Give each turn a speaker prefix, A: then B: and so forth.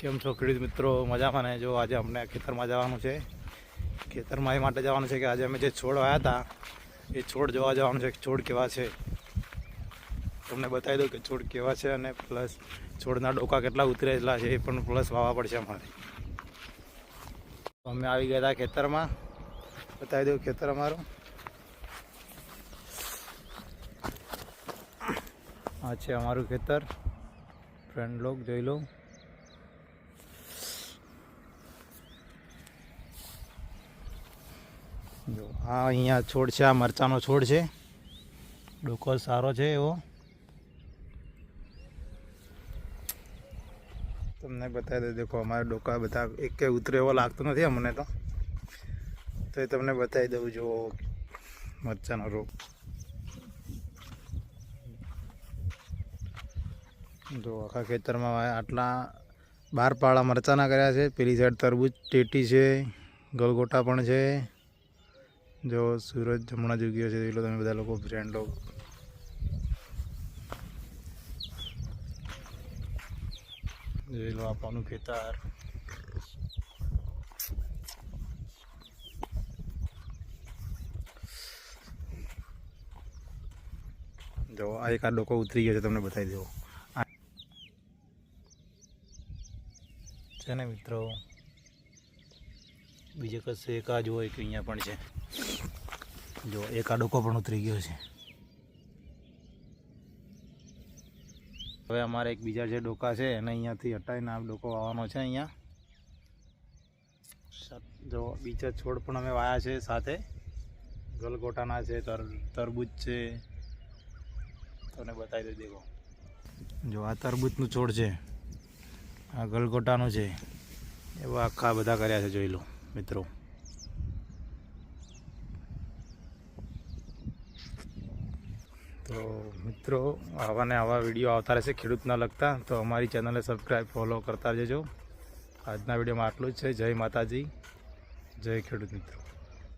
A: કેમ છો ખેડૂત મિત્રો, મજામાં ને? જો આજે અમને ખેતરમાં જવાનું છે. ખેતરમાં એ માટે જવાનું છે કે આજે અમે જે છોડ આવ્યા હતા, એ છોડ જોવા જવાનું છે કે છોડ કેવા છે. તમને બતાવી દઉં કે છોડ કેવા છે અને પ્લસ છોડના ડોકા કેટલા ઉતરેલા છે એ પણ પ્લસ વાવા પડશે અમારે. અમે આવી ગયા હતા ખેતરમાં. બતાવી દઉં ખેતર અમારું. આ છે અમારું ખેતર. ફ્રેન્ડ લોક જોઈ લો જો, આ અહીંયા છોડ છે, આ મરચાંનો છોડ છે. ડોકો સારો છે એવો. તમને બતાવી દઉં, દેખો, અમારા ડોકા બધા એક કે ઉતરે એવો લાગતો નથી અમને તો. તો એ તમને બતાવી દઉં જો મરચાંનો રોગ જો, આખા ખેતરમાં આટલા બાર પાળા મરચાના કર્યા છે. પેલી સાઈડ તરબૂચ, ટેટી છે, ગલગોટા પણ છે. જો સૂરજ હમણાં જ ઉગ્યો છે એટલો તમે બધા લોકો ફ્રેન્ડ લોકો. જોઈ લો આપવાનું ખેતર. જો, આ એક આ લોકો ઉતરી ગયો છે, તમને બતાવી દેવો. છે ને મિત્રો, બીજે કશે એક આ જ હોય કે અહીંયા પણ છે. જો, એક આ ડોકો પણ ઉતરી ગયો છે. હવે અમારે એક બીજા જે ડોકા છે, એને અહીંયાથી હટાવીને આ ડોકો આવવાનો છે અહીંયા. જો, બીજા છોડ પણ અમે વાયા છે સાથે. ગલગોટાના છે, તર તરબૂચ છે. તમને બતાવી દઉં, દેખો. જો, આ તરબૂચનું છોડ છે. આ ગલગોટાનું છે. એવા આખા બધા કર્યા છે, જોઈ લો, મિત્રો. તો મિત્રો, આવા ને આવા વીડિયો આવતા રહેશે ખેડૂતના લગતા. તો અમારી ચેનલને સબસ્ક્રાઈબ ફોલો કરતા જજો આજના વિડીયોમાં આટલું જ છે. જય માતાજી. જય ખેડૂત મિત્રો.